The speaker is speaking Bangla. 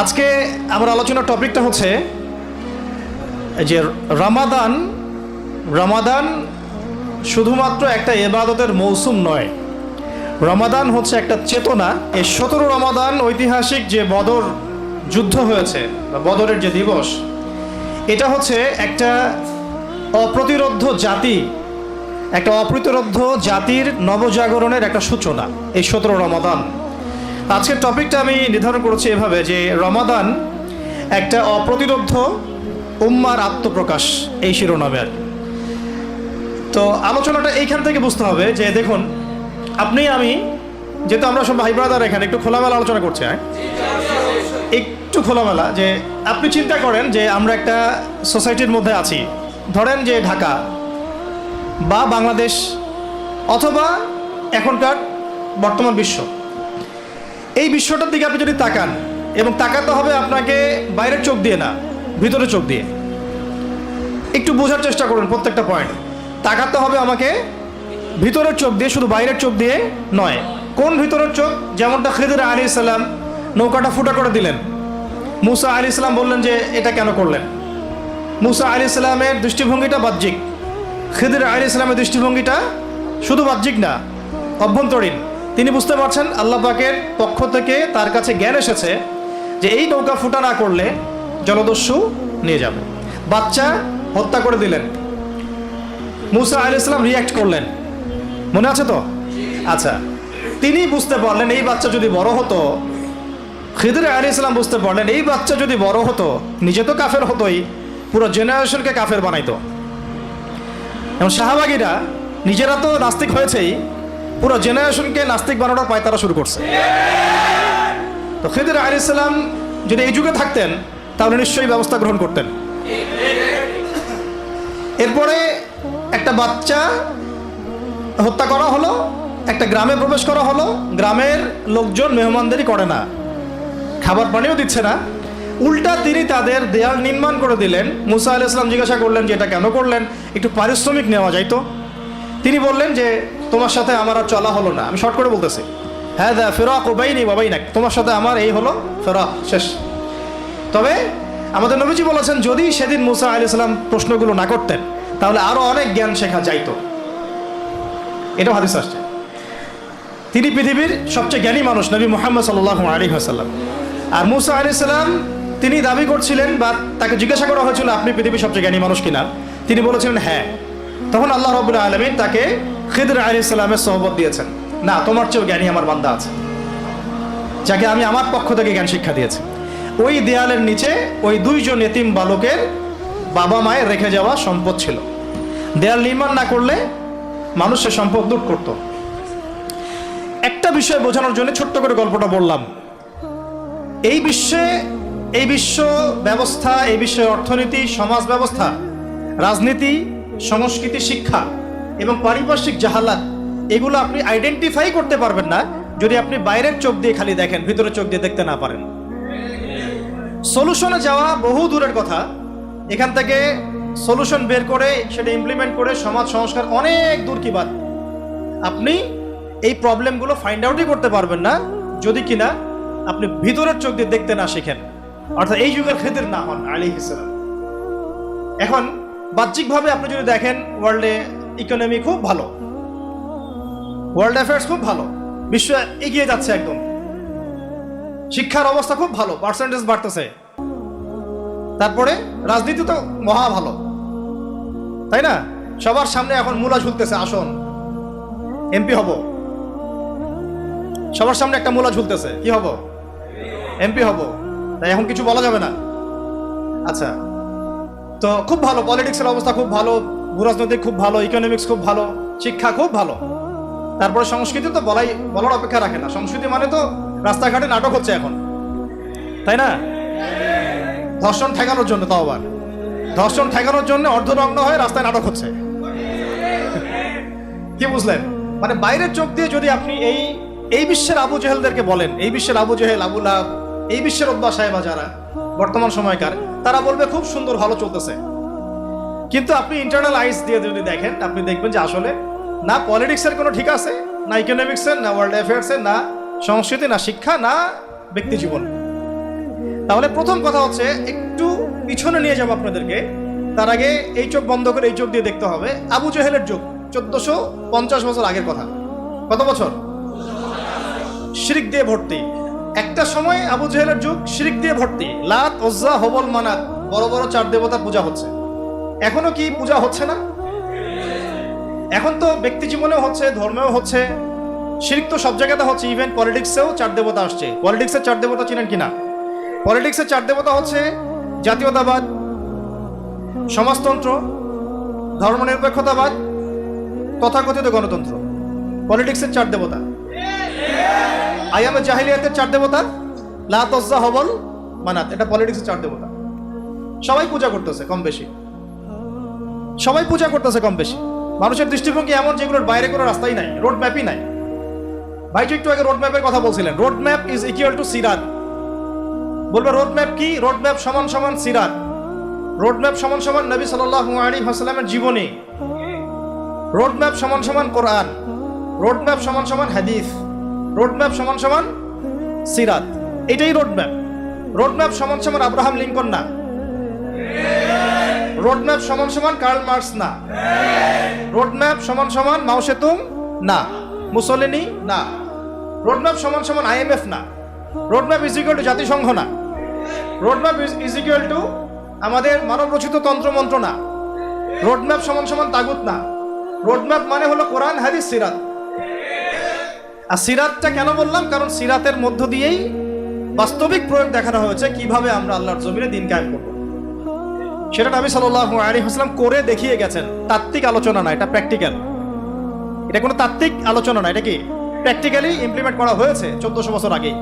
আজকে আমার আলোচনার টপিকটা হচ্ছে যে রামাদান রামাদান শুধুমাত্র একটা এবাদতের মৌসুম নয়। রমাদান হচ্ছে একটা চেতনা। এই সতেরো রমাদান ঐতিহাসিক যে বদর যুদ্ধ হয়েছে, বা বদরের যে দিবস, এটা হচ্ছে একটা অপ্রতিরোধ্য জাতি, একটা অপ্রতিরোধ্য জাতির নবজাগরণের একটা সূচনা এই সতেরো রমাদান। আজকের টপিকটা আমি নির্ধারণ করেছি এভাবে যে রমাদান একটা অপ্রতিরোধ্য উম্মার আত্মপ্রকাশ এই শিরোনামে আর তো আলোচনাটা এইখান থেকে বুঝতে হবে যে দেখুন, আপনি, আমি, যেহেতু আমরা সব ভাই ব্রাদার এখানে, একটু খোলামেলা আলোচনা করছি হ্যাঁ? একটু খোলামেলা যে আপনি চিন্তা করেন যে আমরা একটা সোসাইটির মধ্যে আছি। ধরেন যে ঢাকা বা বাংলাদেশ অথবা এখনকার বর্তমান বিশ্ব। এই বিশ্বটার দিকে আপনি যদি তাকান, এবং তাকাতে হবে আপনাকে বাইরের চোখ দিয়ে না ভিতরে চোখ দিয়ে। একটু বোঝার চেষ্টা করুন প্রত্যেকটা পয়েন্ট তাকাতে হবে আমাকে ভিতরের চোখ দিয়ে, শুধু বাইরের চোখ দিয়ে নয়। কোন ভিতরের চোখ? যেমনটা খিদির আলী ইসলাম নৌকাটা ফুটা করে দিলেন। মুসা আলী ইসলাম বললেন যে, এটা কেন করলেন? মুসা আলী ইসলামের দৃষ্টিভঙ্গিটা বাহ্যিক। খিদির আলী ইসলামের দৃষ্টিভঙ্গিটা শুধু বাহ্যিক না, অভ্যন্তরীণ। তিনি বুঝতে পারছেন আল্লাহ পাকের পক্ষ থেকে তার কাছে জ্ঞান এসেছে যে এই নৌকা ফুটা না করলে জলদস্যু নিয়ে যাবে। বাচ্চা হত্যা করে দিলেন। মুসা আলী ইসলাম রিয়াক্ট করলেন। মনে আছে তো? আচ্ছা। তিনি বুঝতে পারলেন এই বাচ্চা যদি বড় হতো, খিদির আলী ইসলাম বুঝতে পারলেন এই বাচ্চা যদি বড় হতো, নিজে তো কাফের হতোই, পুরো জেনারেশনকে কাফের বানাইতো। এবং শাহবাগীরা নিজেরা তো নাস্তিক হয়েছেই পুরো জেনারেশনকে নাস্তিক বানানোর পায় তারা শুরু করছে। তো খিদির আলী ইসলাম যদি এই যুগে থাকতেন, তাহলে নিশ্চয়ই ব্যবস্থা গ্রহণ করতেন। এরপরে একটা বাচ্চা হত্যা করা হলো, একটা গ্রামে প্রবেশ করা হলো, গ্রামের লোকজন মেহমানদেরই করে না, খাবার পানিও দিচ্ছে না। উল্টা তিনি তাদের দেয়াল নির্মাণ করে দিলেন। মুসা আল ইসলাম জিজ্ঞাসা করলেন যে এটা কেন করলেন? একটু পারিশ্রমিক নেওয়া যায় তো তিনি বললেন যে তোমার সাথে আমার আর চলা হলো না। আমি শর্ট করে বলতেছি। হ্যাঁ দা ফেরাক ওবাইনি বাবাই না তোমার সাথে আমার এই হলো ফেরাক, শেষ। তবে আমাদের নবীজি বলেছেন, যদি সেদিন মুসা আলি ইসলাম প্রশ্নগুলো না করতেন, তাহলে আরও অনেক জ্ঞান শেখা যাইতো। এটাও হাদিস আসছে। তিনি পৃথিবীর সবচেয়ে জ্ঞানী মানুষ, নবী মোহাম্মদ সাল্লাহ আলী হাসাল্লাম আর মুসা আলি সাল্লাম তিনি দাবি করছিলেন বা তাকে জিজ্ঞাসা করা হয়েছিল, আপনি পৃথিবীর সবচেয়ে জ্ঞানী মানুষ কিনা? তিনি বলেছিলেন হ্যাঁ। তখন আল্লাহ রবুল্লা আলমিন তাকে খিদর আলী ইসলামের সহবত দিয়েছেন। না, তোমার চেয়েও জ্ঞানী আমার বান্দা আছে, যাকে আমি আমার পক্ষ থেকে জ্ঞান শিক্ষা দিয়েছি। ওই দেয়ালের নিচে ওই দুইজন এতিম বালকের বাবা মায়ের রেখে যাওয়া সম্পদ ছিল। দেয়াল নির্মাণ না করলে মানুষ সে সম্পদ লুট করত। একটা বিষয় বোঝানোর জন্য ছোট্ট করে গল্পটা বললাম। এই বিশ্বে, এই বিশ্ব ব্যবস্থা, এই বিশ্বের অর্থনীতি, সমাজ ব্যবস্থা, রাজনীতি, সংস্কৃতি, শিক্ষা এবং পারিপার্শ্বিক জাহালাত, এগুলো আপনি আইডেন্টিফাই করতে পারবেন না, যদি আপনি বাইরের চোখ দিয়ে খালি দেখেন ভিতরে চোখ দিয়ে দেখতে না পারেন। সলিউশনে যাওয়া বহু দূরের কথা। এখান থেকে সলিউশন বের করে, সেটা ইমপ্লিমেন্ট করে সমাজ সংস্কার অনেক দূর কি বাদ। আপনি এই প্রবলেমগুলো ফাইন্ড আউটই করতে পারবেন না, যদি কিনা আপনি ভিতরের চোখ দিয়ে দেখতে না শেখেন। অর্থাৎ এই যুগের খেদের না হন আলী ইসলাম এখন বাহ্যিকভাবে আপনি যদি দেখেন ওয়ার্ল্ডে ইকোনমি খুব ভালো। ওয়ার্ল্ড অ্যাফেয়ার্স খুব ভালো। বিশ্ব এগিয়ে যাচ্ছে একদম। শিক্ষার অবস্থা খুব ভালো পার্সেন্টেজ বাড়তেছে। তারপরে রাজনীতি তো মহা ভালো। তাই না? সবার সামনে এখন মূলা ঝুলতেছে, আসন। এমপি হব। সবার সামনে একটা মূলা ঝুলতেছে, কি হব? এমপি হব। তাই এখন কিছু বলা যাবে না। আচ্ছা। তো খুব ভালো পলিটিক্সের অবস্থা খুব ভালো। ভূরাজনৈতিক খুব ভালো ইকোনমিক্স খুব ভালো, শিক্ষা খুব ভালো। তারপরে সংস্কৃতি তো বলাই, বলার অপেক্ষা রাখে না। সংস্কৃতি মানে তো রাস্তাঘাটে নাটক হচ্ছে এখন। তাই না? ধর্ষণ ঠেকানোর জন্য তাও আবার। ধর্ষণ ঠেকানোর জন্য অর্ধনগ্ন হয়ে রাস্তায় নাটক হচ্ছে। কি বুঝলেন? মানে বাইরের চোখ দিয়ে যদি আপনি এই এই বিশ্বের আবু জেহেলদেরকে বলেন, এই বিশ্বের আবু জেহেল, আবু লাভ এই বিশ্বের অব্বা সাহেবা যারা, বর্তমান সময়কার, তারা বলবে খুব সুন্দর ভালো চলতেছে। কিন্তু আপনি ইন্টারনাল আইস দিয়ে যদি দেখেন, আপনি দেখবেন যে আসলে না পলিটিক্সের কোনো ঠিক আছে, না ইকোনমিক্সের না ওয়ার্ল্ড অ্যাফেয়ার্সের না সংস্কৃতি, না শিক্ষা, না ব্যক্তি জীবন। তাহলে প্রথম কথা হচ্ছে, একটু পিছনে নিয়ে যাব আপনাদেরকে। তার আগে এই চোখ বন্ধ করে এই চোখ দিয়ে দেখতে হবে, আবু জেহেলের যুগ চোদ্দশো পঞ্চাশ বছর আগের কথা। কত বছর? শিরিক দিয়ে ভর্তি। একটা সময় আবু জেহেলের যুগ, শিরিক দিয়ে ভর্তি। লাত ওজ্জা হবল মানাত, বড় বড় চার দেবতা পূজা হচ্ছে। এখনও কি পূজা হচ্ছে না? এখন তো ব্যক্তি জীবনেও হচ্ছে, ধর্মেও হচ্ছে। শিরিক তো সব জায়গাতে হচ্ছে ইভেন পলিটিক্সেও চার দেবতা আসছে। পলিটিক্সের চার দেবতা চিনেন কিনা? পলিটিক্সের চার দেবতা হচ্ছে জাতীয়তাবাদ, সমাজতন্ত্র, ধর্মনিরপেক্ষতাবাদ, তথাকথিত গণতন্ত্র। পলিটিক্সের চার দেবতা। আই আয়ামে জাহিলিয়াতের চার দেবতা। লাতজ্জা হবল মানাত এটা পলিটিক্সের চার দেবতা। সবাই পূজা করতেছে, কম বেশি। সবাই পূজা করতেছে কম বেশি। মানুষের দৃষ্টিভঙ্গি এমন যেগুলোর বাইরে কোনো রাস্তাই নাই রোড ম্যাপই নাই। ভাইজি একটু আগে রোড ম্যাপের কথা বলছিলেন। Road map is equal to সিরাত। বলবে রোড ম্যাপ কি? রোড ম্যাপ সমান সমান সিরাত। রোড ম্যাপ সমান সমান নবী সাল্লাল্লাহু আলাইহি ওয়াসাল্লামের জীবনী। রোড ম্যাপ সমান সমান কোরআন। রোড ম্যাপ সমান সমান হাদিস। রোড ম্যাপ সমান সমান সিরাত। এটাই রোড ম্যাপ রোড ম্যাপ সমান সমান আব্রাহাম লিঙ্কন না? রোড ম্যাপ সমান সমান কার্ল মার্কস না। রোড ম্যাপ সমান সমান মাও সেতুং না। মুসলিনি না। রোড ম্যাপ সমান সমান আইএমএফ না। Road map is equal to জাতিসংঘ না। Road map is equal to আমাদের মানব রচিত তন্ত্রমন্ত্র না। রোড ম্যাপ সমান সমান তাগুত না। রোড ম্যাপ মানে হলো কোরআন, হাদিস, সিরাত। আর সিরাতটা কেন বললাম? কারণ সিরাতের মধ্য দিয়েই বাস্তবিক প্রয়োগ দেখানো হয়েছে কীভাবে আমরা আল্লাহর জমিনে দিন কায়েম করব। সেটা নবী সাল্লাল্লাহু আলী হাসলাম করে দেখিয়ে গেছেন। তাত্ত্বিক আলোচনা না, এটা প্র্যাকটিক্যাল এটা কোনো তাত্ত্বিক আলোচনা না, এটা কি? প্র্যাকটিক্যালি ইমপ্লিমেন্ট করা হয়েছে চোদ্দশো বছর আগেই।